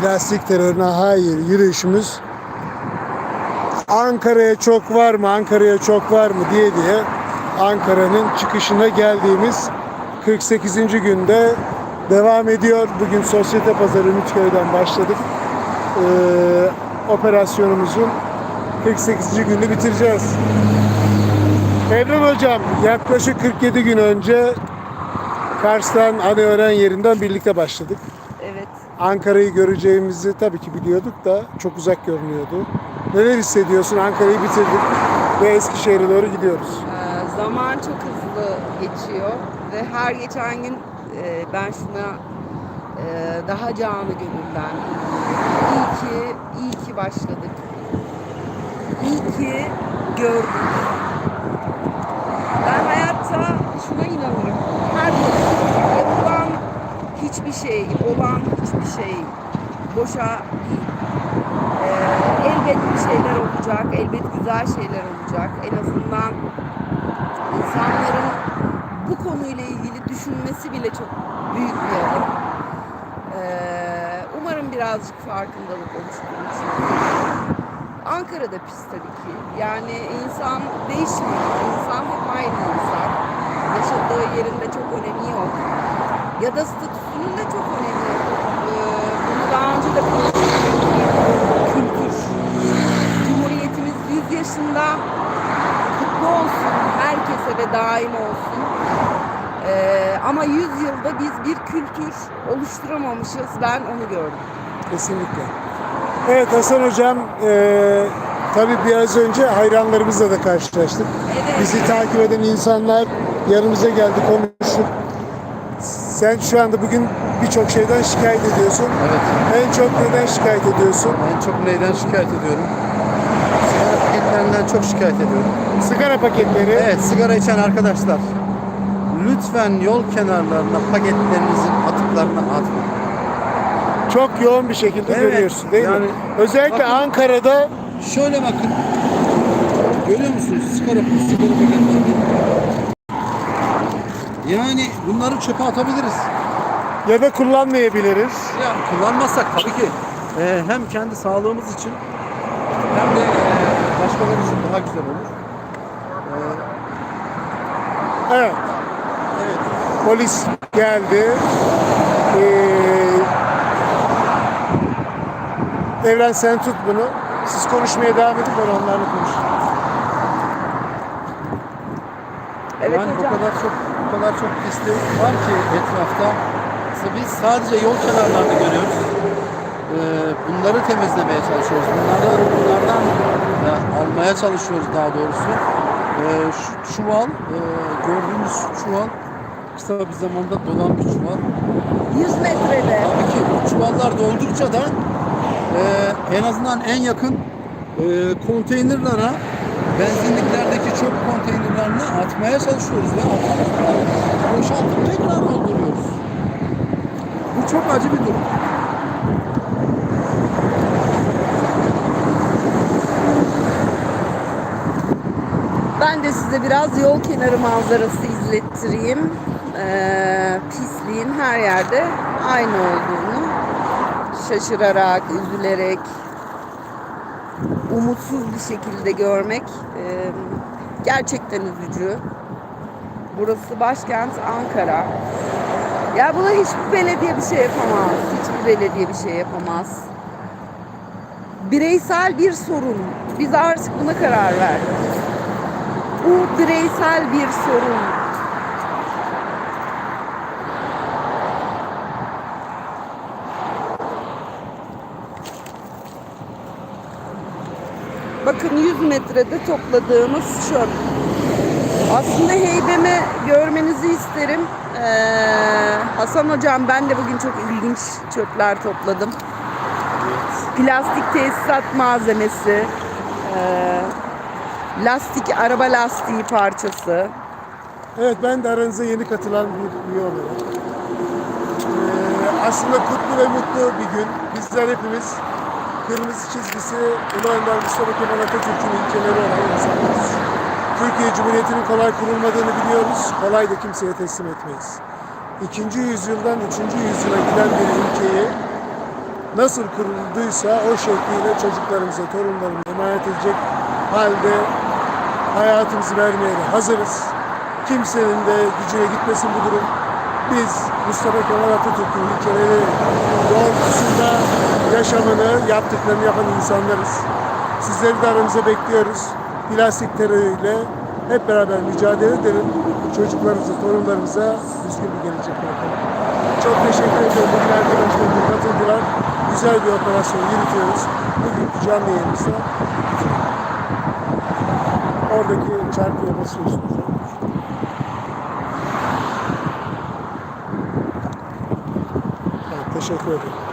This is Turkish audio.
Plastik terörüne hayır yürüyüşümüz Ankara'ya çok var mı, Ankara'ya çok var mı diye diye Ankara'nın çıkışına geldiğimiz 48. günde devam ediyor. Bugün Sosyete Pazarı Ümitköy'den başladık. Ee, operasyonumuzun 48. gününü bitireceğiz. Evren Hocam yaklaşık 47 gün önce Kars'tan Anıören yerinden birlikte başladık. Ankara'yı göreceğimizi tabii ki biliyorduk da çok uzak görünüyordu. Neler hissediyorsun? Ankara'yı bitirdik ve Eskişehir'e doğru gidiyoruz. Ee, zaman çok hızlı geçiyor ve her geçen gün e, ben şuna e, daha canı gönülden iyi ki iyi ki başladık. İyi ki gördük. Ben hayatta şuna inanırım. Her hiçbir şey, olan hiçbir şey boşa değil. Ee, elbet bir şeyler olacak, elbet güzel şeyler olacak. En azından insanların bu konuyla ilgili düşünmesi bile çok büyük bir adım. Ee, umarım birazcık farkındalık oluşturmuş. Ankara'da pis tabii ki. Yani insan değişmiyor. İnsan hep aynı insan. Yaşadığı yerinde çok önemi yok. Ya da statüsünün de çok önemi yok. Ee, bunu daha önce de konuşmuştuk. Kültür. Cumhuriyetimiz 100 yaşında kutlu olsun. Herkese ve daim olsun. Ee, ama 100 yılda biz bir kültür oluşturamamışız. Ben onu gördüm. Kesinlikle. Evet Hasan Hocam, eee tabii biraz önce hayranlarımızla da karşılaştık. Evet. Bizi takip eden insanlar yanımıza geldi, konuştuk. Sen şu anda bugün birçok şeyden şikayet ediyorsun. Evet. En çok neden şikayet ediyorsun? En çok neyden şikayet ediyorum? Sigara paketlerinden çok şikayet ediyorum. Sigara paketleri. Evet, sigara içen arkadaşlar. Lütfen yol kenarlarına paketlerinizin atıklarını atmayın. Çok yoğun bir şekilde Evet, görüyorsun değil mi? yani Özellikle bakın- Ankara'da Şöyle bakın. Görüyor musunuz? Sigara, sigara paketleri. Yani bunları çöpe atabiliriz. ya da kullanmayabiliriz. Ya kullanmazsak tabii ki e, hem kendi sağlığımız için hem de e, başkaları için daha güzel olur. E, Evet. evet. Polis geldi. Ee, Evren sen tut bunu. Siz konuşmaya devam edin ben onlarla konuşayım. Evet yani hocam. o kadar çok o kadar çok pislik var ki etrafta. Biz sadece yol kenarlarını görüyoruz. Ee, bunları temizlemeye çalışıyoruz. Bunları bunlardan e, almaya çalışıyoruz daha doğrusu. Ee, şu çuval, e, gördüğümüz şu çuval kısa bir zamanda dolan bir çuval. 100 metrede. Tabii ki bu çuvallar doldukça da e, en azından en yakın e, konteynerlara benzinliklerdeki çöp konteynerlerine atmaya çalışıyoruz ve atıp boşaltıp tekrar dolduruyoruz. Bu çok acı bir durum. Ben de size biraz yol kenarı manzarası izlettireyim. Ee, pisliğin her yerde aynı olduğunu şaşırarak, üzülerek, umutsuz bir şekilde görmek e, gerçekten üzücü. Burası başkent Ankara. Ya buna hiçbir belediye bir şey yapamaz. Hiçbir belediye bir şey yapamaz. Bireysel bir sorun. Biz artık buna karar verdik. Bu bireysel bir sorun. Bakın 100 metrede topladığımız çöp. Aslında heybemi görmenizi isterim. Ee, Hasan hocam ben de bugün çok ilginç çöpler topladım. Plastik tesisat malzemesi, ee, lastik, araba lastiği parçası. Evet ben de aranıza yeni katılan bir üye olarak. Ee, aslında kutlu ve mutlu bir gün. Bizler hepimiz kırmızı çizgisi Ulu Önder Mustafa Kemal Atatürk'ün ilkeleri olan insanlarız. Türkiye Cumhuriyeti'nin kolay kurulmadığını biliyoruz. Kolay da kimseye teslim etmeyiz. İkinci yüzyıldan üçüncü yüzyıla giden bir ülkeyi nasıl kurulduysa o şekliyle çocuklarımıza, torunlarımıza emanet edecek halde hayatımızı vermeye hazırız. Kimsenin de gücüne gitmesin bu durum. Biz Mustafa Kemal Atatürk'ün ilkeleri doğrultusunda yaşamını, yaptıklarını yapan insanlarız. Sizleri de aramıza bekliyoruz. Plastik terörüyle hep beraber mücadele edelim. Çocuklarımıza, torunlarımıza düzgün bir gelecek bırakalım. Çok teşekkür ediyorum. Bugün arkadaşlarım katıldılar. Güzel bir operasyon yürütüyoruz. Bugünkü canlı yayınımızda oradaki çarpıya basıyorsunuz. Teşekkür ederim.